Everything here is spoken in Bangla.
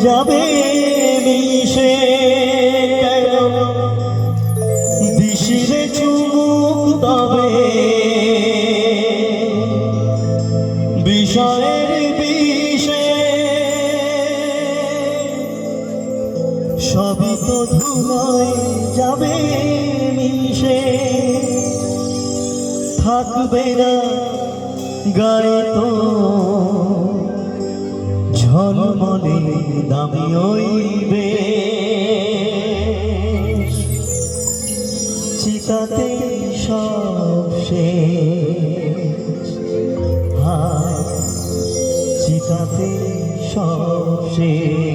যাবে মিশে দিশিরে চুমুক তবে। বিষয়ের বিষে। সবই তো যাবে মিশে। থাকবে না গায়ে তো ঝলমলে দামি ওইবে চিতাতে সব শেষ। চিতাতে সব শেষ।